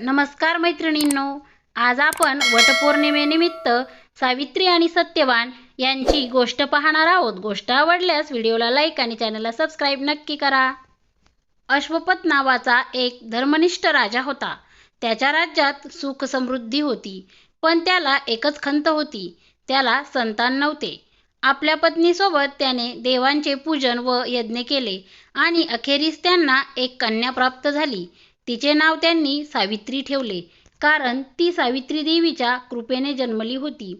नमस्कार मैत्रिणींनो. आज आपण वटपौर्णिमेनिमित्त सावित्री आणि सत्यवान यांची गोष्ट पाहणार आहोत. गोष्ट आवडल्यास व्हिडिओला लाईक आणि चॅनलला सबस्क्राईब नक्की करा. अश्वपत नावाचा एक धर्मनिष्ठ राजा होता. त्याच्या राज्यात सुख समृद्धी होती. पण त्याला एकच खंत होती. त्याला संतान नव्हते. आपल्या पत्नीसोबत त्याने देवांचे पूजन व यज्ञ केले आणि अखेरीस त्यांना एक कन्या प्राप्त झाली. तिचे नाव त्यांनी सावित्री ठेवले. कारण ती सावित्री देवीच्या कृपेने जन्मली होती.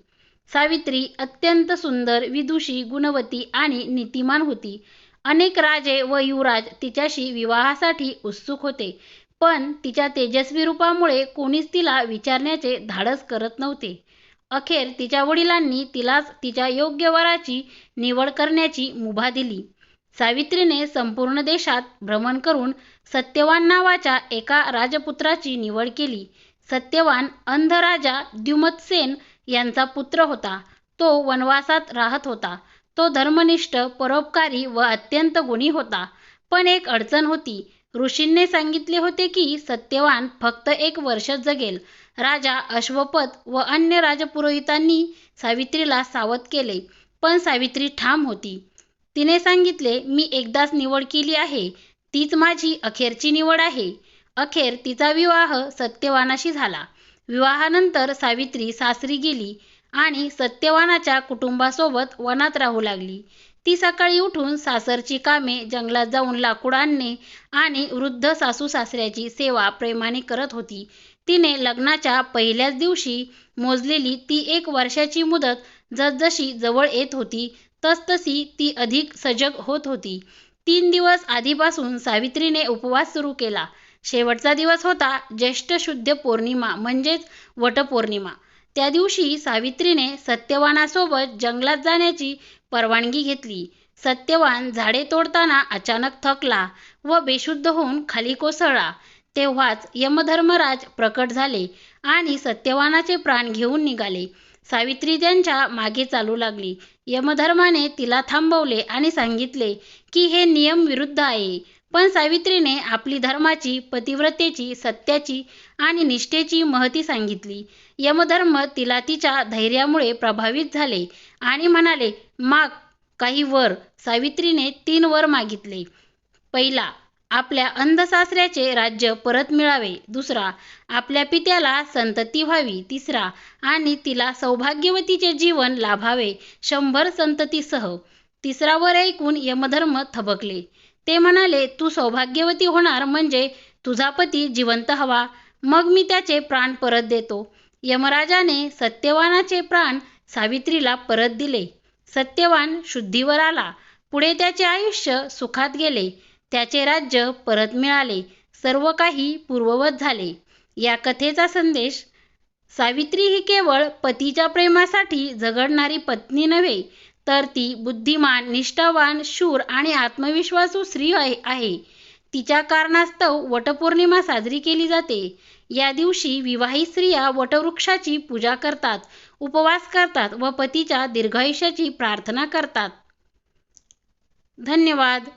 सावित्री अत्यंत सुंदर विदुषी गुणवती आणि नीतिमान होती. अनेक राजे व युवराज तिच्याशी विवाहासाठी उत्सुक होते. पण तिच्या तेजस्वी रूपामुळे कोणीच तिला विचारण्याचे धाडस करत नव्हते. अखेर तिच्या वडिलांनी तिलाच तिच्या योग्य वराची निवड करण्याची मुभा दिली. सावित्रीने संपूर्ण देशात भ्रमण करून सत्यवान नावाच्या एका राजपुत्राची निवड केली. सत्यवान अंध राजा द्युमत्सेन यांचा पुत्र होता. तो वनवासात राहत होता. तो धर्मनिष्ठ परोपकारी व अत्यंत गुणी होता. पण एक अडचण होती. ऋषींनी सांगितले होते की सत्यवान फक्त एक वर्ष जगेल. राजा अश्वपत व अन्य राजपुरोहितांनी सावित्रीला सावध केले. पण सावित्री ठाम होती. तिने सांगितले मी एकदाच निवड केली आहे. तीच माझी अखेरची निवड आहे. अखेर तिचा विवाह सत्यवानाशी झाला. विवाहानंतर सावित्री सासरी गेली आणि सत्यवानाच्या कुटुंबासोबत वनात राहू लागली. ती सकाळी उठून सासरची कामे जंगलात जाऊन लाकूड आणणे आणि वृद्ध सासू सासऱ्याची सेवा प्रेमाने करत होती. तिने लग्नाच्या पहिल्याच दिवशी मोजलेली ती एक वर्षाची मुदत जसजशी जवळ येत होती तसतशी ती अधिक सजग होत होती. तीन दिवस आधीपासून सावित्रीने उपवास सुरू केला. शेवटचा दिवस होता ज्येष्ठ शुद्ध पौर्णिमा म्हणजेच वटपौर्णिमा. त्या दिवशी सावित्रीने सत्यवानासोबत जंगलात जाण्याची परवानगी घेतली. सत्यवान झाडे तोडताना अचानक थकला व बेशुद्ध होऊन खाली कोसळला. तेव्हाच यमधर्मराज प्रकट झाले आणि सत्यवानाचे प्राण घेऊन निघाले. सावित्री त्यांच्या मागे चालू लागली. यमधर्माने तिला थांबवले आणि सांगितले की हे नियम विरुद्ध आहे. पण सावित्रीने आपली धर्माची पतिव्रतेची सत्याची आणि निष्ठेची महती सांगितली. यमधर्म तिला तिच्या धैर्यामुळे प्रभावित झाले आणि म्हणाले माग काही वर. सावित्रीने तीन वर मागितले. पहिला आपल्या अंधसासऱ्याचे राज्य परत मिळावे. दुसरा आपल्या पित्याला संतती व्हावी. तिसरा आणि तिला सौभाग्यवतीचे जीवन लाभावे. शंभर संततीसह. तिसरा वर ऐकून यमधर्म थबकले. ते म्हणाले तू सौभाग्यवती होणार म्हणजे तुझा पती जिवंत हवा. मग मी त्याचे प्राण परत देतो. यमराजाने सत्यवानाचे प्राण सावित्रीला परत दिले. सत्यवान शुद्धीवर आला. पुढे त्याचे आयुष्य सुखात गेले. त्याचे राज्य परत मिळाले. सर्व काही पूर्ववत झाले. या कथेचा संदेश सावित्री ही केवळ पतीच्या प्रेमासाठी झगडणारी पत्नी नव्हे तर ती बुद्धिमान निष्ठावान शूर आणि आत्मविश्वासू स्त्री आहे तिच्या कारणास्तव वटपौर्णिमा साजरी केली जाते. या दिवशी विवाहित स्त्रिया वटवृक्षाची पूजा करतात उपवास करतात व पतीच्या दीर्घायुष्याची प्रार्थना करतात. धन्यवाद.